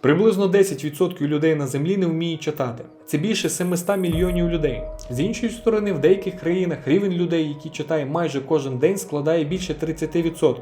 Приблизно 10% людей на землі не вміють читати. Це більше 700 мільйонів людей. З іншої сторони, в деяких країнах рівень людей, які читає майже кожен день, складає більше 30%.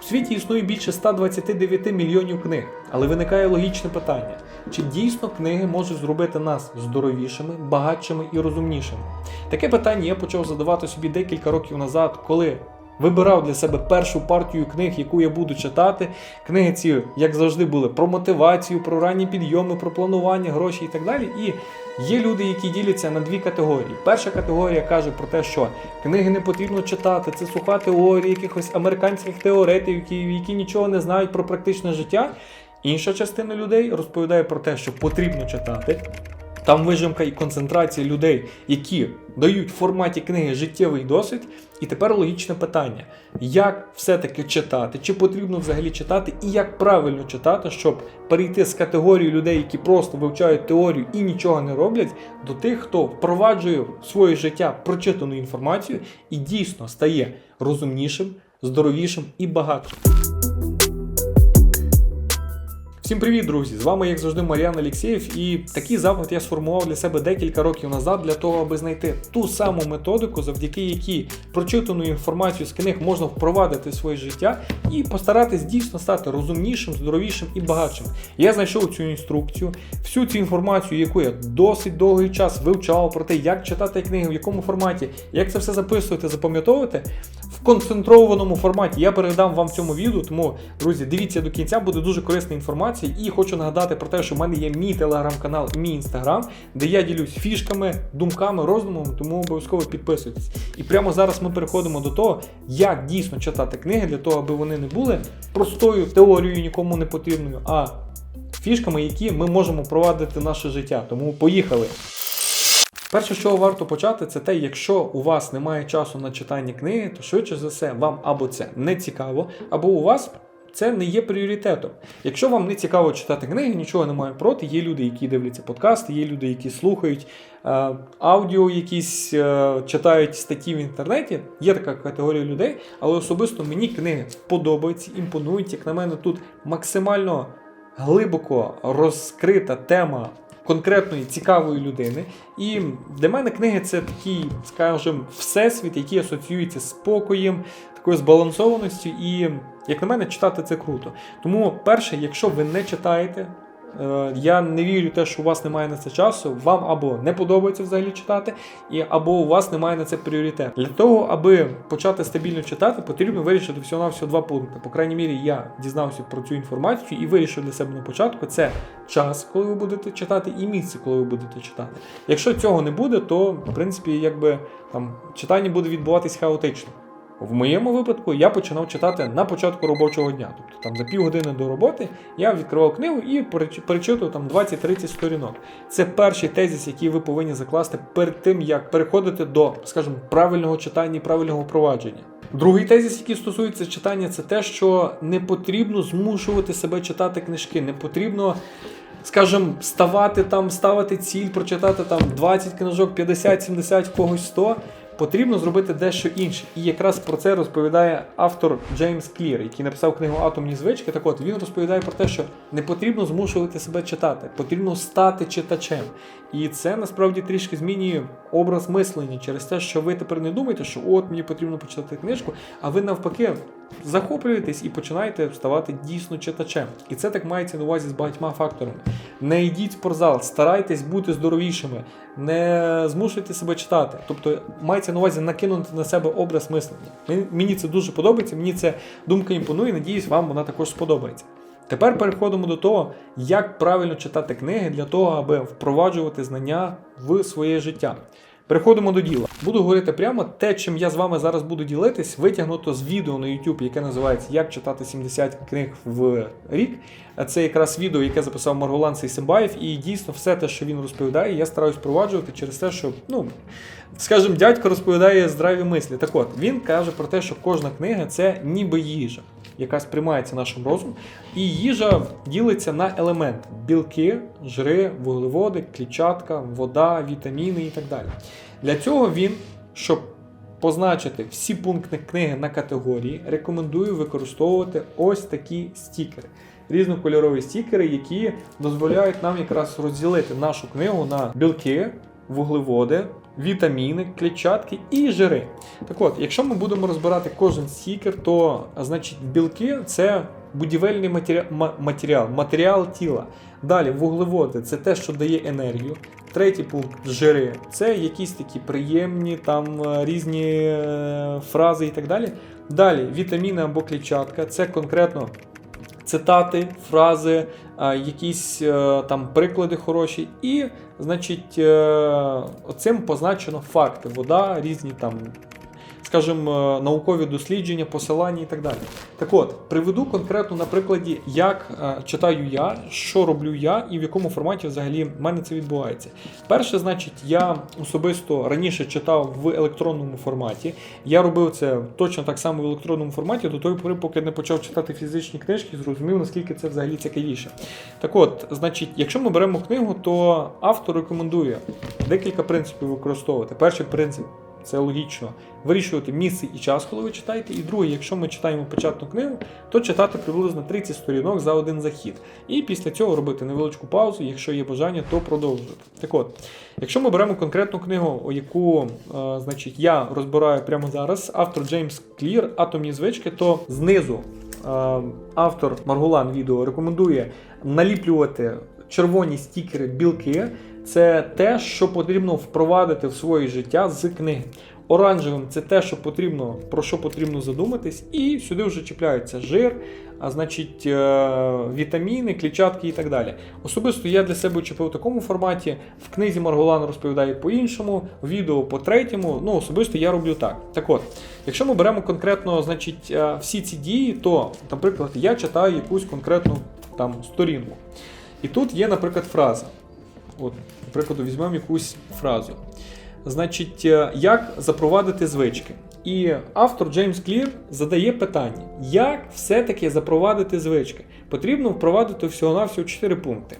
У світі існує більше 129 мільйонів книг, але виникає логічне питання: чи дійсно книги можуть зробити нас здоровішими, багатшими і розумнішими? Таке питання я почав задавати собі декілька років назад, коли вибирав для себе першу партію книг, яку я буду читати. Книги ці, як завжди, були про мотивацію, про ранні підйоми, про планування, гроші і так далі. І є люди, які діляться на дві категорії. Перша категорія каже про те, що книги не потрібно читати, це суха теорія якихось американських теоретиків, які, нічого не знають про практичне життя. Інша частина людей розповідає про те, що потрібно читати. Там вижимка і концентрація людей, які дають в форматі книги життєвий досвід. І тепер логічне питання: як все-таки читати, чи потрібно взагалі читати, і як правильно читати, щоб перейти з категорії людей, які просто вивчають теорію і нічого не роблять, до тих, хто впроваджує в своє життя прочитану інформацію і дійсно стає розумнішим, здоровішим і багатшим. Всім привіт, друзі! З вами, як завжди, Мар'ян Алєксєєв. І такий запит я сформував для себе декілька років назад для того, аби знайти ту саму методику, завдяки якій прочитану інформацію з книг можна впровадити в своє життя і постаратись дійсно стати розумнішим, здоровішим і багатшим. Я знайшов цю інструкцію, всю цю інформацію, яку я досить довгий час вивчав про те, як читати книги, в якому форматі, як це все записувати, запам'ятовувати. В концентрованому форматі я передам вам в цьому відео, тому, друзі, дивіться до кінця, буде дуже корисна інформація. І хочу нагадати про те, що в мене є мій телеграм-канал і мій інстаграм, де я ділюсь фішками, думками, роздумами, тому обов'язково підписуйтесь. І прямо зараз ми переходимо до того, як дійсно читати книги, для того, аби вони не були простою теорією нікому не потрібною, а фішками, які ми можемо провадити наше життя. Тому поїхали! Перше, чого варто почати, це те, якщо у вас немає часу на читання книги, то швидше за все вам або це не цікаво, або у вас це не є пріоритетом. Якщо вам не цікаво читати книги, нічого немає проти. Є люди, які дивляться подкасти, є люди, які слухають е, аудіо, якісь е, читають статті в інтернеті. Є така категорія людей, але особисто мені книги подобаються, імпонують. Як на мене, тут максимально глибоко розкрита тема конкретної цікавої людини. І для мене книги це такий, скажімо, всесвіт, який асоціюється з спокоєм, такою збалансованістю. І, як на мене, читати це круто. Тому, перше, якщо ви не читаєте, я не вірю в те, що у вас немає на це часу, вам або не подобається взагалі читати, і або у вас немає на це пріоритет. Для того, аби почати стабільно читати, потрібно вирішити всього-навсього два пункти. По крайній мірі, я дізнався про цю інформацію і вирішив для себе на початку це час, коли ви будете читати, і місце, коли ви будете читати. Якщо цього не буде, то в принципі якби там читання буде відбуватись хаотично. В моєму випадку я починав читати на початку робочого дня. Тобто там за півгодини до роботи я відкривав книгу і переч- перечитував там 20-30 сторінок. Це перший тезис, який ви повинні закласти перед тим, як переходити до, скажімо, правильного читання і правильного впровадження. Другий тезис, який стосується читання, це те, що не потрібно змушувати себе читати книжки, не потрібно. Скажем, ставати там, ставити ціль, прочитати там 20 книжок, 50, 70, в когось 100, потрібно зробити дещо інше. І якраз про це розповідає автор Джеймс Клір, який написав книгу Атомні звички. Так от він розповідає про те, що не потрібно змушувати себе читати, потрібно стати читачем. І це насправді трішки змінює образ мислення через те, що ви тепер не думаєте, що от мені потрібно почитати книжку, а ви навпаки захоплюєтесь і починаєте ставати дійсно читачем. І це так мається на увазі з багатьма факторами. Не йдіть в спортзал, старайтесь бути здоровішими, не змушуйте себе читати. Тобто мається на увазі накинути на себе образ мислення. Мені- це дуже подобається, мені ця думка імпонує, надіюсь, вам вона також сподобається. Тепер переходимо до того, як правильно читати книги для того, аби впроваджувати знання в своє життя. Переходимо до діла. Буду говорити прямо те, чим я з вами зараз буду ділитись, витягнуто з відео на YouTube, яке називається Як читати 70 книг в рік. Це якраз відео, яке записав Марголан Сейсимбаєв, і дійсно все те, що він розповідає, я стараюсь впроваджувати через те, що, ну, скажімо, дядько розповідає здраві мислі. Так от, він каже про те, що кожна книга це ніби їжа, яка сприймається нашим розумом. І їжа ділиться на елементи: білки, жири, вуглеводи, клітчатка, вода, вітаміни і так далі. Для цього він, щоб позначити всі пункти книги на категорії, рекомендую використовувати ось такі стікери. різнокольорові стікери, які дозволяють нам якраз розділити нашу книгу на білки, вуглеводи, вітаміни, клітчатки і жири. Так от, якщо ми будемо розбирати кожен стікер, то значить білки це будівельний матеріал, матеріал, матеріал тіла. Далі вуглеводи це те, що дає енергію. Третій пункт жири це якісь такі приємні там е, різні е, фрази і так далі. Далі вітаміни або клітчатка це конкретно цитати, фрази, якісь е, там приклади хороші. І, значить, цим позначено факти, вода, різні там. Скажімо, е, наукові дослідження, посилання і так далі. Так от, приведу конкретно на прикладі, як е, читаю я, що роблю я і в якому форматі взагалі в мене це відбувається. Перше, значить, я особисто раніше читав в електронному форматі. Я робив це точно так само в електронному форматі, до тої пори, поки не почав читати фізичні книжки, зрозумів, наскільки це взагалі цікавіше. Так от, значить, якщо ми беремо книгу, то автор рекомендує декілька принципів використовувати. Перший принцип. Це логічно. Вирішувати місце і час, коли ви читаєте. І друге, якщо ми читаємо початну книгу, то читати приблизно 30 сторінок за один захід. І після цього робити невеличку паузу, якщо є бажання, то продовжувати. Так от, якщо ми беремо конкретну книгу, яку е, значить, я розбираю прямо зараз, автор Джеймс Клір, Атомні звички, то знизу е, автор Маргулан відео рекомендує наліплювати червоні стікери білки. Це те, що потрібно впровадити в своє життя з книги. Оранжевим це те, що потрібно, про що потрібно задуматись, і сюди вже чіпляється жир, а значить е, вітаміни, клітчатки і так далі. Особисто я для себе чіпив в такому форматі. В книзі Марголан розповідає по-іншому, відео по третьому. Ну, особисто я роблю так. Так от, якщо ми беремо конкретно значить, е, всі ці дії, то, наприклад, я читаю якусь конкретну там сторінку. І тут є, наприклад, фраза. От, Наприклад, візьмемо якусь фразу. Значить, е, як запровадити звички? І автор Джеймс Клір задає питання, як все-таки запровадити звички? Потрібно впровадити всього-навсього 4 пункти.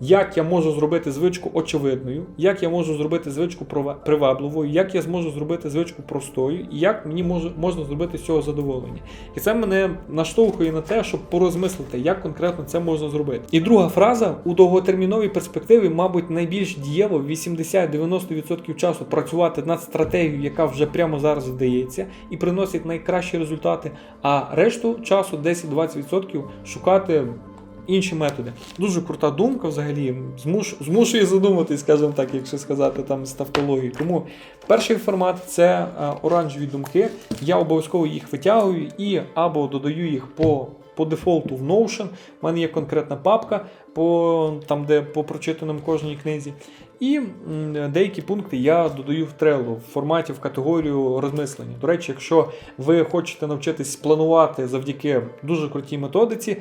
Як я можу зробити звичку очевидною, як я можу зробити звичку привабливою, як я зможу зробити звичку простою, і як мені можна зробити з цього задоволення. І це мене наштовхує на те, щоб порозмислити, як конкретно це можна зробити. І друга фраза у довготерміновій перспективі, мабуть, найбільш дієво 80-90% часу працювати над стратегією, яка вже прямо зараз здається, і приносить найкращі результати. А решту часу 10-20% шукати інші методи. Дуже крута думка взагалі. Змуш, змушує задуматись, скажімо так, якщо сказати там з тавтологією. Тому перший формат це е, оранжеві думки. Я обов'язково їх витягую і або додаю їх по. По дефолту в Notion, в мене є конкретна папка, по, там, де по прочитаному кожній книзі. І деякі пункти я додаю в Trello в форматі в категорію розмислення. До речі, якщо ви хочете навчитись планувати завдяки дуже крутій методиці,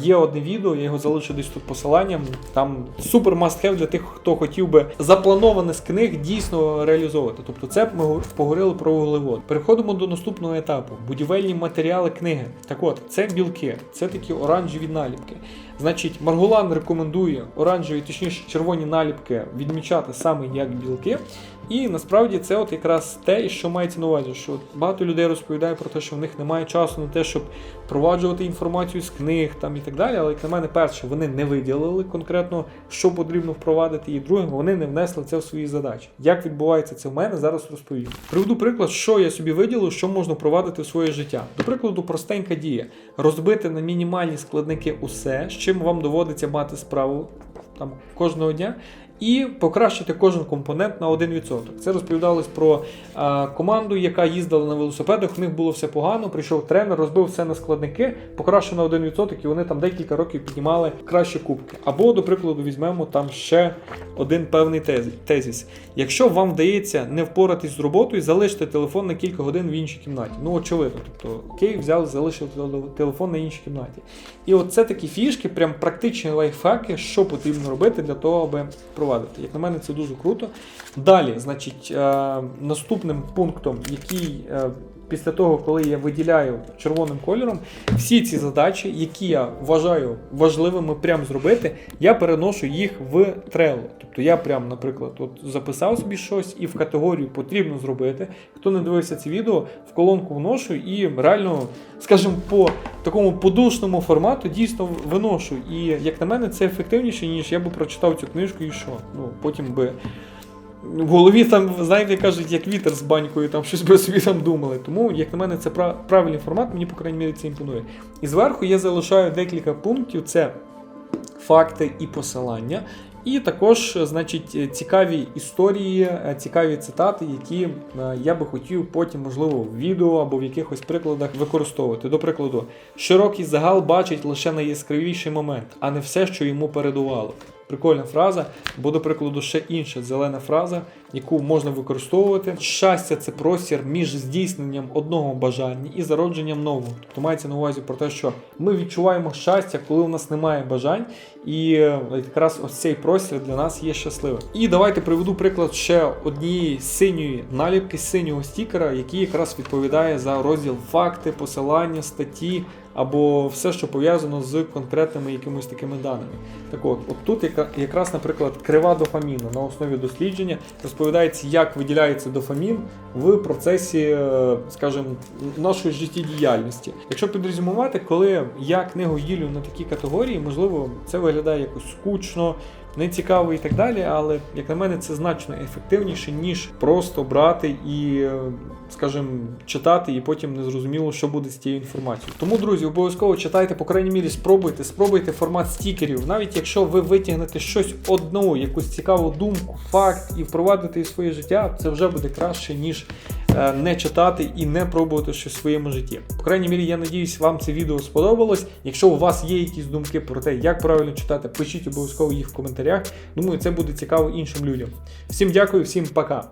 є одне відео, я його залишу десь тут посиланням. Там супер must have для тих, хто хотів би заплановане з книг дійсно реалізовувати. Тобто, це ми говор- поговорили про вуглевод. Переходимо до наступного етапу: будівельні матеріали книги. Так от, це білки, це такі оранжеві наліпки. Значить, Маргулан рекомендує оранжеві, точніше червоні наліпки відмічати саме як білки. І насправді це от якраз те, що мається на увазі, що багато людей розповідає про те, що в них немає часу на те, щоб впроваджувати інформацію з книг там і так далі. Але як на мене, перше, вони не виділили конкретно, що потрібно впровадити, і друге, вони не внесли це в свої задачі. Як відбувається це в мене, зараз розповім. Приведу приклад, що я собі виділив, що можна впровадити в своє життя. До прикладу, простенька дія: розбити на мінімальні складники усе, з чим вам доводиться мати справу там кожного дня. І покращити кожен компонент на 1%. Це розповідалось про а, команду, яка їздила на велосипедах. У них було все погано. Прийшов тренер, розбив все на складники, покращив на 1%, і вони там декілька років піднімали кращі кубки. Або, до прикладу, візьмемо там ще один певний тез- тезіс. Якщо вам вдається не впоратись з роботою, залиште телефон на кілька годин в іншій кімнаті. Ну, очевидно, тобто окей, взяв, залишив телефон на іншій кімнаті. І от це такі фішки, прям практичні лайфхаки, що потрібно робити для того, аби впровадити. Як на мене, це дуже круто. Далі, значить, е, наступним пунктом, який е, після того, коли я виділяю червоним кольором, всі ці задачі, які я вважаю важливими прям зробити, я переношу їх в Trello. Тобто я прям, наприклад, от записав собі щось і в категорію потрібно зробити. Хто не дивився це відео, в колонку вношу і реально, скажімо, по такому подушному формату дійсно виношу. І як на мене, це ефективніше, ніж я би прочитав цю книжку і що. Ну, потім би. В голові там, знаєте, кажуть, як вітер з банькою, там щось би собі там думали. Тому, як на мене, це правильний формат, мені, по крайній мірі, це імпонує. І зверху я залишаю декілька пунктів: це факти і посилання. І також, значить, цікаві історії, е, цікаві цитати, які е, я би хотів потім, можливо, в відео або в якихось прикладах використовувати. До прикладу, широкий загал бачить лише найяскравіший момент, а не все, що йому передувало. Прикольна фраза, бо, до прикладу, ще інша зелена фраза, яку можна використовувати. Щастя це простір між здійсненням одного бажання і зародженням нового. Тобто мається на увазі про те, що ми відчуваємо щастя, коли у нас немає бажань, і е, якраз ось цей простір для нас є щасливим. І давайте приведу приклад ще однієї синьої наліпки, синього стікера, який якраз відповідає за розділ факти, посилання, статті або все, що пов'язано з конкретними якимись такими даними. Так от, от тут якраз, наприклад, крива дофаміну на основі дослідження розповідається, як виділяється дофамін в процесі, е, скажімо, нашої життєдіяльності. Якщо підрезюмувати, коли я книгу ділю на такі категорії, можливо, це виглядає якось скучно, нецікаво і так далі, але як на мене, це значно ефективніше, ніж просто брати і, е, скажімо, читати, і потім не зрозуміло, що буде з тією інформацією. Тому, друзі, обов'язково читайте, по крайній мірі, спробуйте, спробуйте формат стікерів. Навіть якщо ви витягнете щось одну, якусь цікаву думку, факт і впровадите в своє життя, це вже буде краще, ніж не читати і не пробувати щось в своєму житті. По крайній мірі, я надіюсь, вам це відео сподобалось. Якщо у вас є якісь думки про те, як правильно читати, пишіть обов'язково їх в коментарях. Думаю, це буде цікаво іншим людям. Всім дякую, всім пока.